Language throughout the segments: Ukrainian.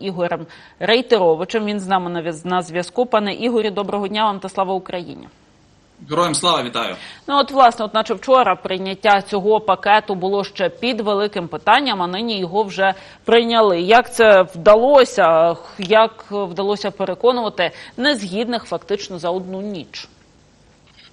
Ігорем Рейтеровичем. Він з нами на на зв'язку. Пане Ігорі, доброго дня вам та слава Україні. Героям слава вітаю. Ну от власне, от наче вчора прийняття цього пакету було ще під великим питанням, а нині його вже прийняли. Як це вдалося? Як вдалося переконувати незгідних фактично за одну ніч?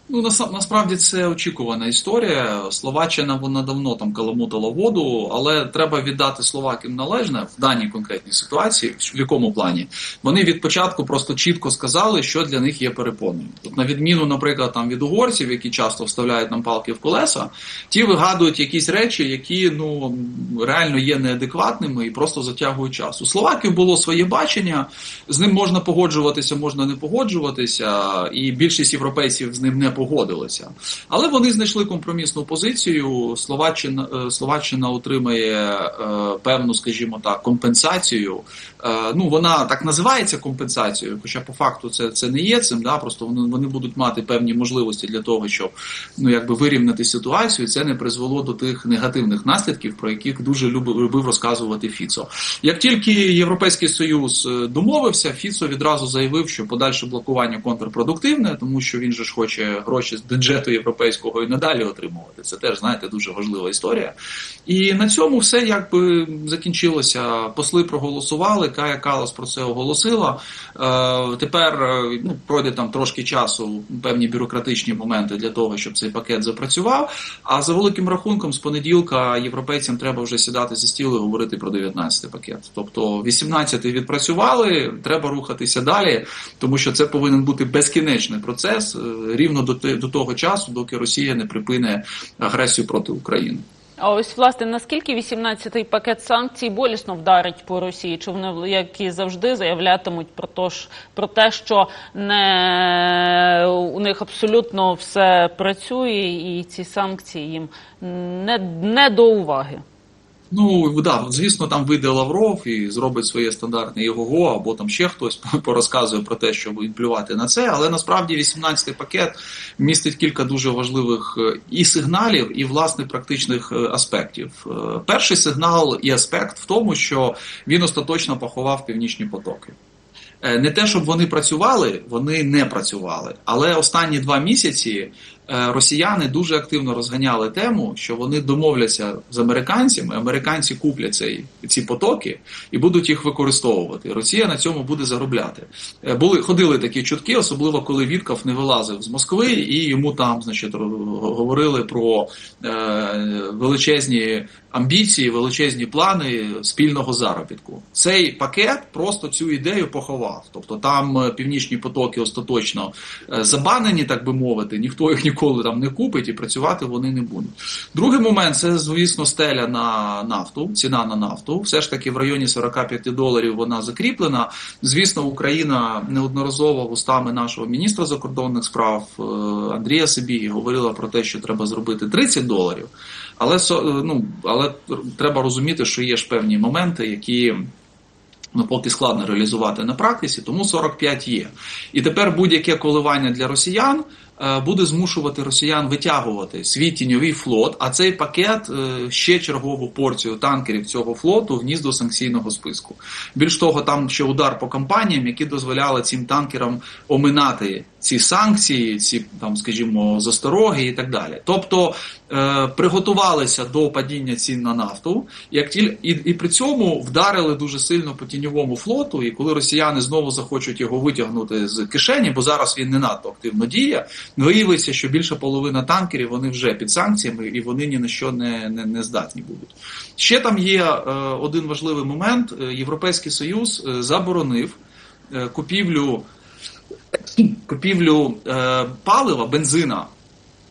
Ну насправді це очікувана історія. Словаччина вона давно там каламутила воду, але треба віддати словакам належне в даній конкретній ситуації. В якому плані вони від початку просто чітко сказали, що для них є перепоною. От на відміну, наприклад, там від угорців, які часто вставляють нам палки в колеса, ті вигадують якісь речі, які ну реально є неадекватними і просто затягують час. У словаків було своє бачення, з ним можна погоджуватися, можна не погоджуватися, і більшість європейців з ним не погодилися. Але вони знайшли компромісну позицію. Словаччина, е, Словаччина отримає е, певну, скажімо так, компенсацію. Е, ну вона так називається компенсацією, хоча по факту це, це не є цим. Да, просто вони, вони будуть мати певні можливості для того, щоб ну якби вирівняти ситуацію. Це не призвело до тих негативних наслідків, про яких дуже любив, любив розказувати Фіцо. Як тільки Європейський Союз домовився, Фіцо відразу заявив, що подальше блокування контрпродуктивне, тому що він же ж хоче гроші з бюджету європейського і надалі отримувати. Це теж знаєте дуже важлива історія. І на цьому все якби закінчилося. Посли проголосували. Кая Калас про це оголосила. Е, тепер е, ну, пройде там трошки часу, певні бюрократичні моменти для того, щоб цей пакет запрацював. А за великим рахунком, з понеділка європейцям треба вже сідати зі стілу і говорити про 19 пакет. Тобто 18 відпрацювали, треба рухатися далі, тому що це повинен бути безкінечний процес е, рівно до, те- до того часу, доки Росія не припине агресію проти України. А ось власне наскільки 18-й пакет санкцій болісно вдарить по Росії? Чи вони як і завжди заявлятимуть про то ж про те, що не у них абсолютно все працює, і ці санкції їм не, не до уваги? Ну да, звісно, там вийде Лавров і зробить своє стандартне ЄГО, або там ще хтось порозказує про те, щоб плювати на це. Але насправді 18-й пакет містить кілька дуже важливих е, і сигналів, і власне практичних е, аспектів. Е, Перший сигнал і аспект в тому, що він остаточно поховав північні потоки. Не те, щоб вони працювали, вони не працювали. Але останні два місяці росіяни дуже активно розганяли тему, що вони домовляться з американцями, американці куплять цей, ці потоки і будуть їх використовувати. Росія на цьому буде заробляти. Е, Були ходили такі чутки, особливо коли Вітков не вилазив з Москви, і йому там, значить, говорили про е, величезні амбіції, величезні плани спільного заробітку. Цей пакет просто цю ідею поховав. Тобто там е, північні потоки остаточно е, забанені, так би мовити, ніхто їх ніколи там не купить і працювати вони не будуть. Другий момент це, звісно, стеля на нафту, ціна на нафту. Все ж таки в районі 45 доларів вона закріплена. Звісно, Україна неодноразово вустами нашого міністра закордонних справ е, Андрія Сибігі говорила про те, що треба зробити 30 доларів. Але е, ну, але треба розуміти, що є ж певні моменти, які ну, поки складно реалізувати на практиці, тому 45 є. І тепер будь-яке коливання для росіян буде змушувати росіян витягувати свій тіньовий флот, а цей пакет е, ще чергову порцію танкерів цього флоту вніс до санкційного списку. Більш того, там ще удар по компаніям, які дозволяли цим танкерам оминати ці санкції, ці там, скажімо, застороги і так далі. Тобто е, приготувалися до падіння цін на нафту, як тіль, і при цьому вдарили дуже сильно по тіньовому флоту. І коли росіяни знову захочуть його витягнути з кишені, бо зараз він не надто активно діє, виявиться, що більша половина танкерів вони вже під санкціями і вони ні на що не, не, не здатні будуть. Ще там є е, один важливий момент: Е, Європейський Союз е, заборонив е, купівлю купівлю е, палива, бензина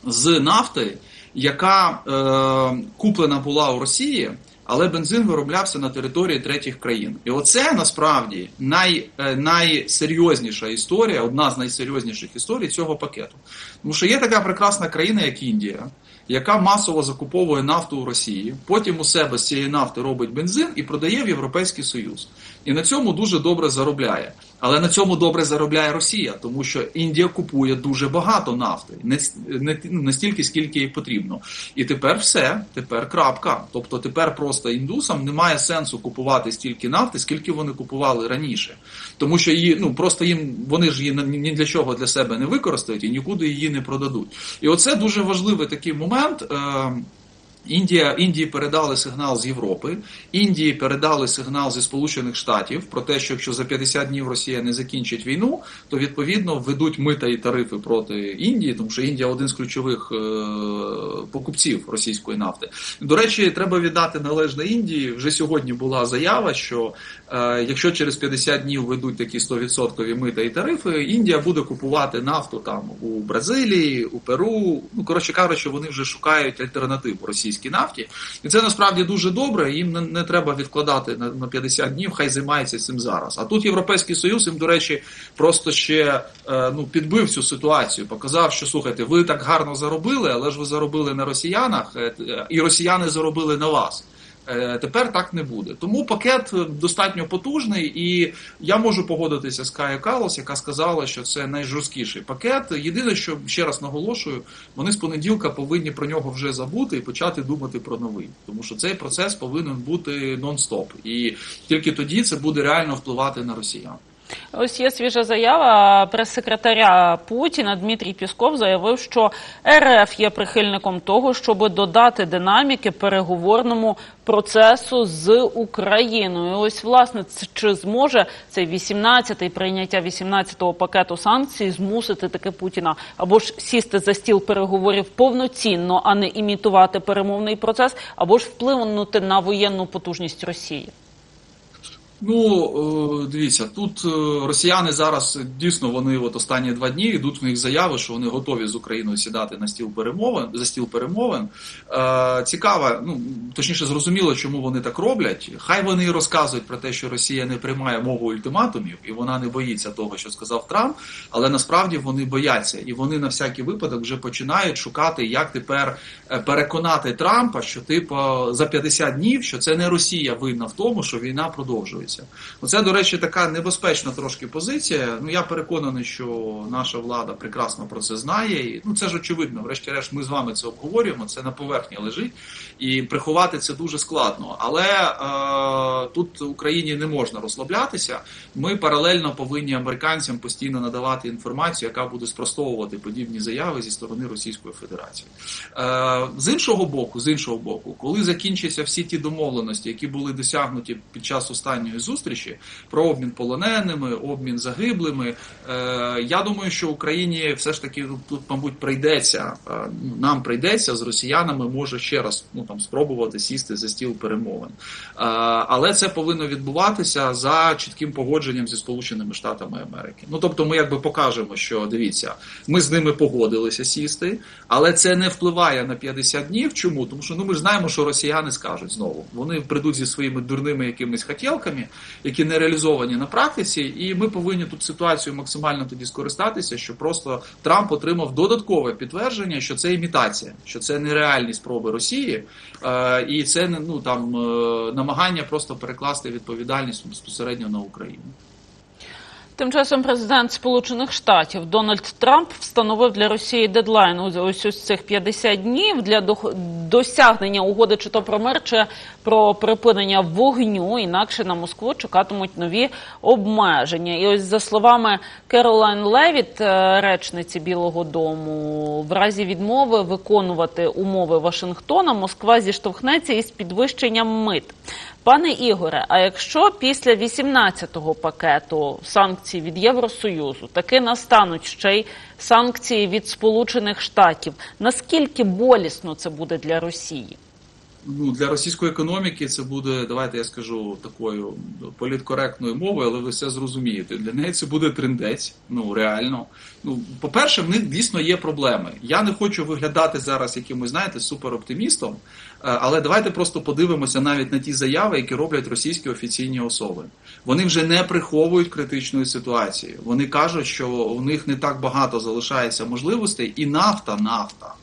з нафти, яка е, куплена була у Росії, але бензин вироблявся на території третіх країн. І оце насправді най, е, найсерйозніша історія, одна з найсерйозніших історій цього пакету. Тому що є така прекрасна країна, як Індія, яка масово закуповує нафту у Росії, потім у себе з цієї нафти робить бензин і продає в Європейський Союз. І на цьому дуже добре заробляє. Але на цьому добре заробляє Росія, тому що Індія купує дуже багато нафти, не, не, ну, не стільки, скільки їй потрібно. І тепер все, тепер крапка. Тобто тепер просто індусам немає сенсу купувати стільки нафти, скільки вони купували раніше. Тому що її, ну просто їм вони ж її ні для чого для себе не використають і нікуди її не продадуть. І оце дуже важливий такий момент. Е, Індія Індії передали сигнал з Європи, Індії передали сигнал зі Сполучених Штатів про те, що якщо за 50 днів Росія не закінчить війну, то відповідно введуть мита і тарифи проти Індії, тому що Індія один з ключових е- покупців російської нафти. До речі, треба віддати належне Індії. Вже сьогодні була заява, що е- якщо через 50 днів введуть такі 100% мита і тарифи, Індія буде купувати нафту там у Бразилії, у Перу. Ну коротше кажучи, вони вже шукають альтернативу Росії російській нафті, і це насправді дуже добре. Їм не, не треба відкладати на, на 50 днів, хай займається цим зараз. А тут Європейський Союз їм, до речі, просто ще е, ну підбив цю ситуацію, показав, що слухайте, ви так гарно заробили, але ж ви заробили на росіянах, е, і росіяни заробили на вас. Тепер так не буде. Тому пакет достатньо потужний, і я можу погодитися з Кає Калос, яка сказала, що це найжорсткіший пакет. Єдине, що ще раз наголошую, вони з понеділка повинні про нього вже забути і почати думати про новий, тому що цей процес повинен бути нон-стоп, і тільки тоді це буде реально впливати на росіян. Ось є свіжа заява прес-секретаря Путіна Дмитрій Пісков заявив, що РФ є прихильником того, щоб додати динаміки переговорному процесу з Україною. Ось власне чи зможе цей 18-й прийняття 18-го пакету санкцій змусити таки Путіна або ж сісти за стіл переговорів повноцінно, а не імітувати перемовний процес, або ж вплинути на воєнну потужність Росії. Ну, дивіться, тут росіяни зараз дійсно вони от останні два дні йдуть в них заяви, що вони готові з Україною сідати на стіл перемовин за стіл перемовин. Е, Цікаво, ну точніше, зрозуміло, чому вони так роблять. Хай вони розказують про те, що Росія не приймає мову ультиматумів, і вона не боїться того, що сказав Трамп. Але насправді вони бояться, і вони на всякий випадок вже починають шукати, як тепер переконати Трампа, що типу за 50 днів, що це не Росія винна в тому, що війна продовжується. Оце, до речі, така небезпечна трошки позиція. Ну я переконаний, що наша влада прекрасно про це знає. І, Ну це ж очевидно. Врешті-решт, ми з вами це обговорюємо. Це на поверхні лежить, і приховати це дуже складно. Але е, тут Україні не можна розслаблятися. Ми паралельно повинні американцям постійно надавати інформацію, яка буде спростовувати подібні заяви зі сторони Російської Федерації. Е, З іншого боку, з іншого боку, коли закінчаться всі ті домовленості, які були досягнуті під час останньої зустрічі про обмін полоненими, обмін загиблими. Е, Я думаю, що Україні все ж таки тут, мабуть, прийдеться. Е, нам прийдеться з росіянами, може ще раз ну там спробувати сісти за стіл перемовин. Е, але це повинно відбуватися за чітким погодженням зі Сполученими Штатами Америки. Ну тобто, ми якби покажемо, що дивіться, ми з ними погодилися сісти, але це не впливає на 50 днів. Чому? Тому що ну ми ж знаємо, що росіяни скажуть знову. Вони прийдуть зі своїми дурними якимись хотілками, які не реалізовані на практиці, і ми повинні тут ситуацію максимально тоді скористатися, що просто Трамп отримав додаткове підтвердження, що це імітація, що це нереальні спроби Росії, е, і це ну там е, намагання просто перекласти відповідальність безпосередньо на Україну. Тим часом президент Сполучених Штатів Дональд Трамп встановив для Росії дедлайн ось ось цих 50 днів для досягнення угоди чи то про мир, чи про припинення вогню. Інакше на Москву чекатимуть нові обмеження. І ось за словами Керолайн Левіт, речниці Білого Дому, в разі відмови виконувати умови Вашингтона, Москва зіштовхнеться із підвищенням мит. Пане Ігоре, а якщо після 18-го пакету санкцій від Євросоюзу таки настануть ще й санкції від Сполучених Штатів, наскільки болісно це буде для Росії? Ну, для російської економіки це буде, давайте я скажу такою політкоректною мовою, але ви все зрозумієте. Для неї це буде трендець. Ну реально. Ну, по-перше, в них дійсно є проблеми. Я не хочу виглядати зараз якимось, знаєте, супероптимістом, але давайте просто подивимося навіть на ті заяви, які роблять російські офіційні особи. Вони вже не приховують критичної ситуації. Вони кажуть, що у них не так багато залишається можливостей, і нафта, нафта.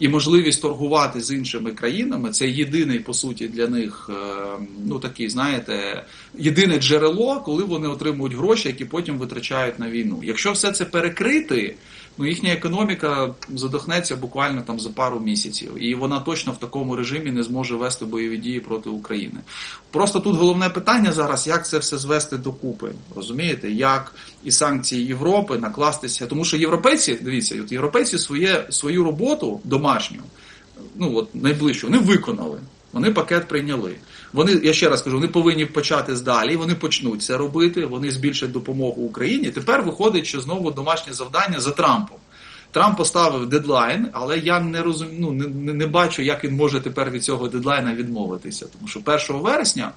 І можливість торгувати з іншими країнами це єдиний по суті для них, е, ну такий, знаєте, єдине джерело, коли вони отримують гроші, які потім витрачають на війну. Якщо все це перекрити, ну їхня економіка задохнеться буквально там за пару місяців, і вона точно в такому режимі не зможе вести бойові дії проти України. Просто тут головне питання зараз, як це все звести докупи. Розумієте, як і санкції Європи накластися, тому що європейці, дивіться, от європейці своє свою роботу домашню, ну от найближчу, вони виконали. Вони пакет прийняли. Вони, я ще раз кажу, вони повинні почати здалі, вони почнуть це робити, вони збільшать допомогу Україні. Тепер виходить, що знову домашнє завдання за Трампом. Трамп поставив дедлайн, але я не розумію, ну, не, не, бачу, як він може тепер від цього дедлайна відмовитися. Тому що 1 вересня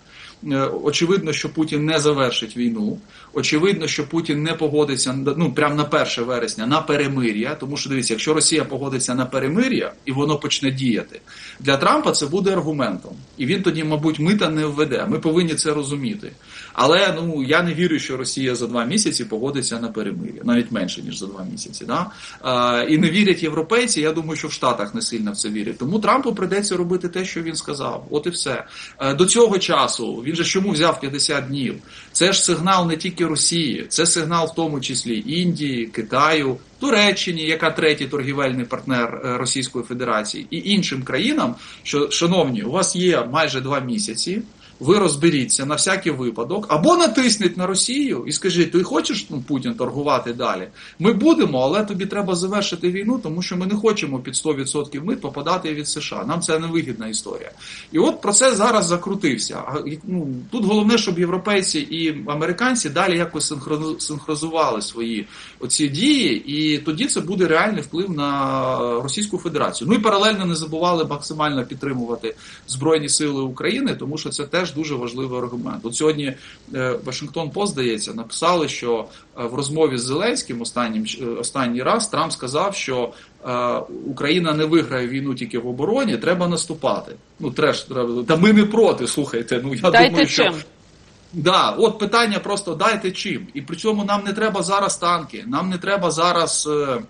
очевидно, що Путін не завершить війну. Очевидно, що Путін не погодиться ну прямо на 1 вересня на перемир'я. Тому що дивіться, якщо Росія погодиться на перемир'я і воно почне діяти, для Трампа це буде аргументом, і він тоді, мабуть, мита не введе. Ми повинні це розуміти. Але ну я не вірю, що Росія за два місяці погодиться на перемир'я, навіть менше ніж за два місяці. Да? Е, і не вірять європейці. Я думаю, що в Штатах не сильно в це вірять. Тому Трампу прийдеться робити те, що він сказав. От і все. Е, до цього часу він же чому взяв 50 днів? Це ж сигнал не тільки Росії, це сигнал в тому числі Індії, Китаю. Туреччині, яка третій торгівельний партнер е, Російської Федерації, і іншим країнам, що шановні, у вас є майже два місяці. Ви розберіться на всякий випадок, або натисніть на Росію і скажіть, ти хочеш ну, Путін торгувати далі? Ми будемо, але тобі треба завершити війну, тому що ми не хочемо під 100% мит попадати від США. Нам це невигідна історія. І от процес зараз закрутився. Ну тут головне, щоб європейці і американці далі якось синхронізували свої оці дії, і тоді це буде реальний вплив на Російську Федерацію. Ну і паралельно не забували максимально підтримувати Збройні Сили України, тому що це теж дуже важливий аргумент. От сьогодні е, Вашингтон Пост, здається, написали, що е, в розмові з Зеленським останнім е, останній раз Трамп сказав, що Україна не виграє війну тільки в обороні, треба наступати. Ну треш треба. Та ми не проти. Слухайте. Ну я Дайте думаю, що чим. Да, от питання просто дайте чим. І при цьому нам не треба зараз танки, нам не треба зараз. е,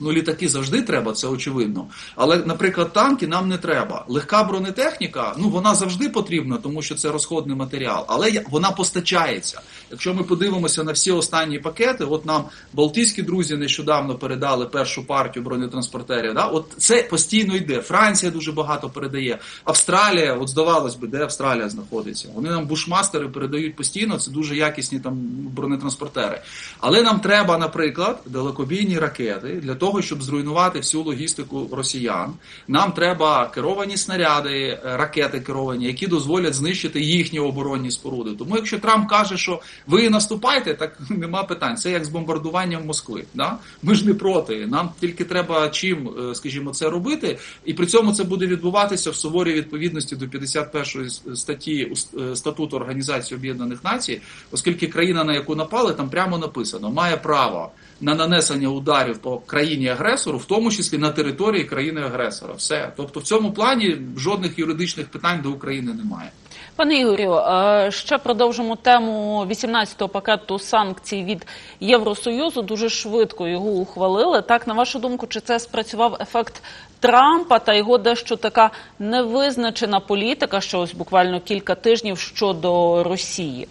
Ну, літаки завжди треба, це очевидно. Але, наприклад, танки нам не треба. Легка бронетехніка, ну вона завжди потрібна, тому що це розходний матеріал, але вона постачається. Якщо ми подивимося на всі останні пакети, от нам Балтійські друзі нещодавно передали першу партію бронетранспортерів. Да? От це постійно йде. Франція дуже багато передає. Австралія, от здавалось би, де Австралія знаходиться. Вони нам бушмастери передають постійно. Це дуже якісні там бронетранспортери. Але нам треба, наприклад, далекобійні ракети для того, щоб зруйнувати всю логістику росіян. Нам треба керовані снаряди, е, ракети керовані, які дозволять знищити їхні оборонні споруди. Тому, якщо Трамп каже, що ви наступайте, так нема питань. Це як з бомбардуванням Москви. Да? Ми ж не проти. Нам тільки треба чим, е, скажімо, це робити, і при цьому це буде відбуватися в суворій відповідності до 51 статті е, статуту Організації Об'єднаних Націй, оскільки країна, на яку напали, там прямо написано, має право на нанесення ударів по країні агресору, в тому числі на території країни агресора. Все, тобто в цьому плані жодних юридичних питань до України немає. Пане Ігорю, е, ще продовжимо тему 18-го пакету санкцій від Євросоюзу. Дуже швидко його ухвалили. Так, на вашу думку, чи це спрацював ефект Трампа та його дещо така невизначена політика, що ось буквально кілька тижнів щодо Росії?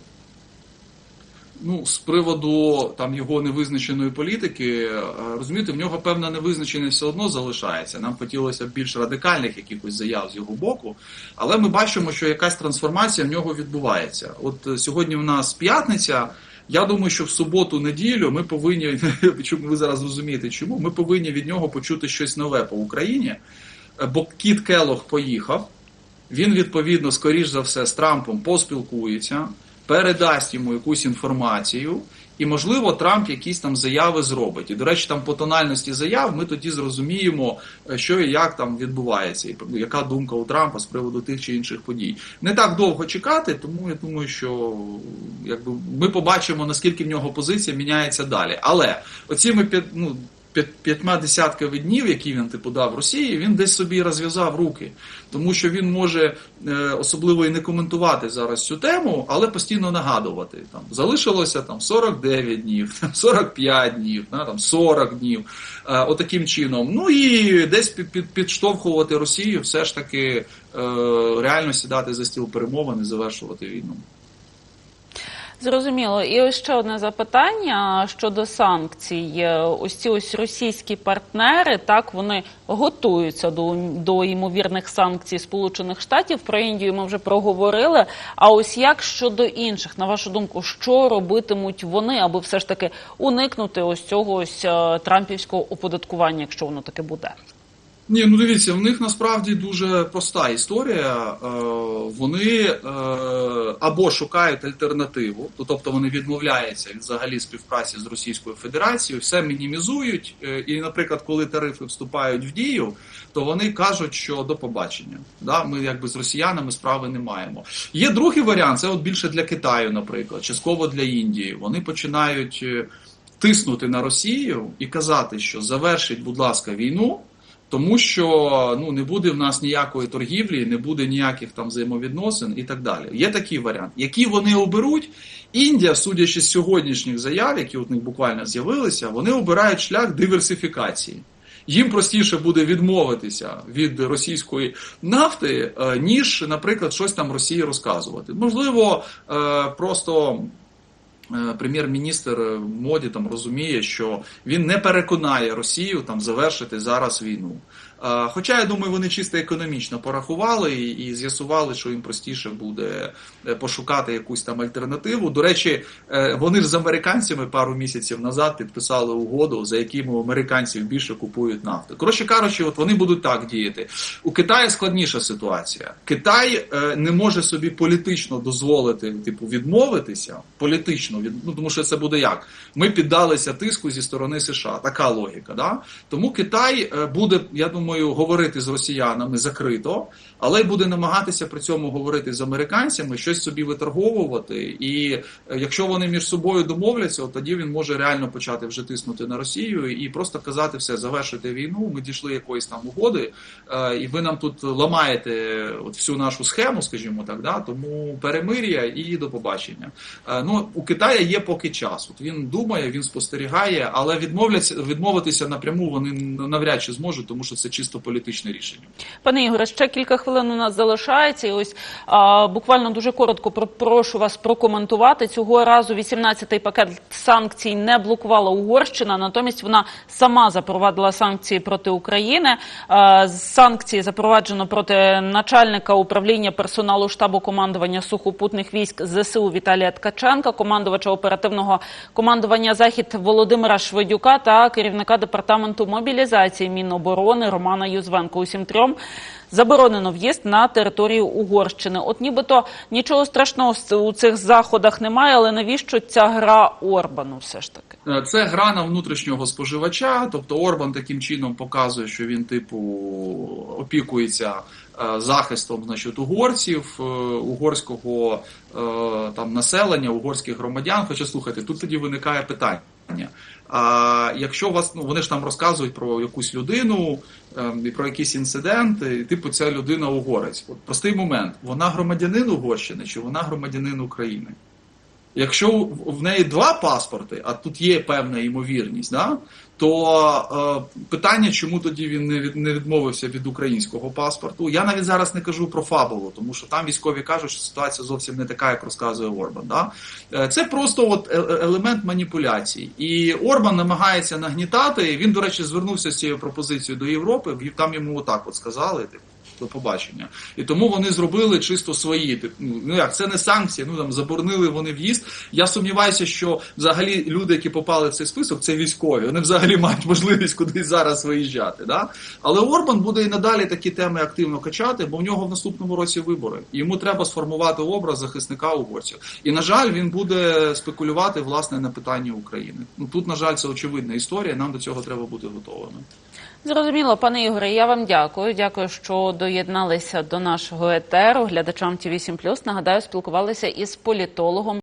Ну, з приводу там його невизначеної політики, е, розумієте, в нього певна невизначеність все одно залишається. Нам хотілося б більш радикальних якихось заяв з його боку, але ми бачимо, що якась трансформація в нього відбувається. От е, сьогодні в нас п'ятниця. Я думаю, що в суботу-неділю ми повинні, чому ви зараз розумієте, чому ми повинні від нього почути щось нове по Україні. Е, Бо Кіт Келох поїхав. Він відповідно, скоріш за все, з Трампом поспілкується, передасть йому якусь інформацію, і, можливо, Трамп якісь там заяви зробить. І, до речі, там по тональності заяв ми тоді зрозуміємо, е, що і як там відбувається, і яка думка у Трампа з приводу тих чи інших подій. Не так довго чекати, тому я думаю, що якби ми побачимо, наскільки в нього позиція міняється далі. Але оціми п'ят- ну, п'ятьма десятками днів, які він типу дав Росії, він десь собі розв'язав руки, тому що він може е, особливо і не коментувати зараз цю тему, але постійно нагадувати. Там залишилося там 49 днів, там 45 днів, там 40 днів. Е, отаким чином. Ну і десь під, під, підштовхувати Росію, все ж таки е, реально сідати за стіл перемовин і завершувати війну. Зрозуміло. І ось ще одне запитання щодо санкцій. Ось ці ось російські партнери, так вони готуються до, до ймовірних санкцій Сполучених Штатів. Про Індію ми вже проговорили. А ось як щодо інших, на вашу думку, що робитимуть вони, аби все ж таки уникнути ось цього ось е, трампівського оподаткування, якщо воно таке буде? Ні, ну дивіться, в них насправді дуже проста історія. Е, Вони е, або шукають альтернативу, то тобто вони відмовляються від взагалі співпраці з Російською Федерацією, все мінімізують. е, І, наприклад, коли тарифи вступають в дію, то вони кажуть, що до побачення. Да, ми якби з росіянами справи не маємо. Є другий варіант, це от більше для Китаю, наприклад, частково для Індії. Вони починають тиснути на Росію і казати, що завершить, будь ласка, війну. Тому що ну не буде в нас ніякої торгівлі, не буде ніяких там взаємовідносин і так далі. Є такий варіант, які вони оберуть. Індія, судячи з сьогоднішніх заяв, які от них буквально з'явилися, вони обирають шлях диверсифікації. Їм простіше буде відмовитися від російської нафти, е, ніж, наприклад, щось там Росії розказувати. Можливо, е, просто прем'єр-міністр е, моді там розуміє, що він не переконає Росію там завершити зараз війну. Е, Хоча я думаю, вони чисто економічно порахували і, з'ясували, що їм простіше буде е, пошукати якусь там альтернативу. До речі, е, вони ж з американцями пару місяців назад підписали угоду, за якими у американців більше купують нафту. Коротше кажучи, от вони будуть так діяти. У Китаї складніша ситуація. Китай не може собі політично дозволити, типу, відмовитися політично від ну тому, що це буде як ми піддалися тиску зі сторони США. Така логіка. Да? Тому Китай буде, я думаю, говорити з росіянами закрито, але й буде намагатися при цьому говорити з американцями, щось собі виторговувати. І е, якщо вони між собою домовляться, от тоді він може реально почати вже тиснути на Росію і просто казати все, завершити війну. Ми дійшли якоїсь там угоди, е, і ви нам тут ламаєте от всю нашу схему, скажімо так. Да? Тому перемир'я і до побачення. Е, Ну у Китая є поки час. От він думає, він спостерігає, але відмовляться відмовитися напряму вони навряд чи зможуть, тому що це чисто політичне рішення. Пане Ігоре, ще кілька хвилин у нас залишається. І ось а, буквально дуже коротко прошу вас прокоментувати. Цього разу 18-й пакет санкцій не блокувала Угорщина, натомість вона сама запровадила санкції проти України. А, санкції запроваджено проти начальника управління персоналу штабу командування сухопутних військ ЗСУ Віталія Ткаченка, командувача оперативного командування Захід Володимира Шведюка та керівника департаменту мобілізації Міноборони Романа Юзвенко. Усім трьом заборонено в'їзд на територію Угорщини. От нібито нічого страшного у цих заходах немає, але навіщо ця гра Орбану все ж таки? Е, Це гра на внутрішнього споживача, тобто Орбан таким чином показує, що він типу опікується е, захистом значить, угорців, е, угорського там населення, угорських громадян. Хоча слухайте, тут тоді виникає питання. А якщо вас ну вони ж там розказують про якусь людину ем, і про якісь інциденти, типу ця людина угорець. От простий момент: вона громадянин Угорщини чи вона громадянин України? Якщо в- неї два паспорти, а тут є певна ймовірність, да, то е, питання, чому тоді він не відмовився від українського паспорту. Я навіть зараз не кажу про фабулу, тому що там військові кажуть, що ситуація зовсім не така, як розказує Орбан. Да? Е, Це просто от е- е- елемент маніпуляцій. І Орбан намагається нагнітати. Він, до речі, звернувся з цією пропозицією до Європи. Там йому отак от сказали. Типу, до побачення. І тому вони зробили чисто свої. Ну ну як це не санкції, ну там заборонили вони в'їзд. Я сумніваюся, що взагалі люди, які попали в цей список, це військові. Вони взагалі мають можливість кудись зараз виїжджати. Да? Але Орбан буде і надалі такі теми активно качати, бо в нього в наступному році вибори. Йому треба сформувати образ захисника угорців. І на жаль, він буде спекулювати власне на питанні України. Ну тут, на жаль, це очевидна історія. Нам до цього треба бути готовими. Зрозуміло, пане Ігоре, я вам дякую. Дякую, що доєдналися до нашого етеру. Глядачам ТВ 7+. Нагадаю, спілкувалися із політологом.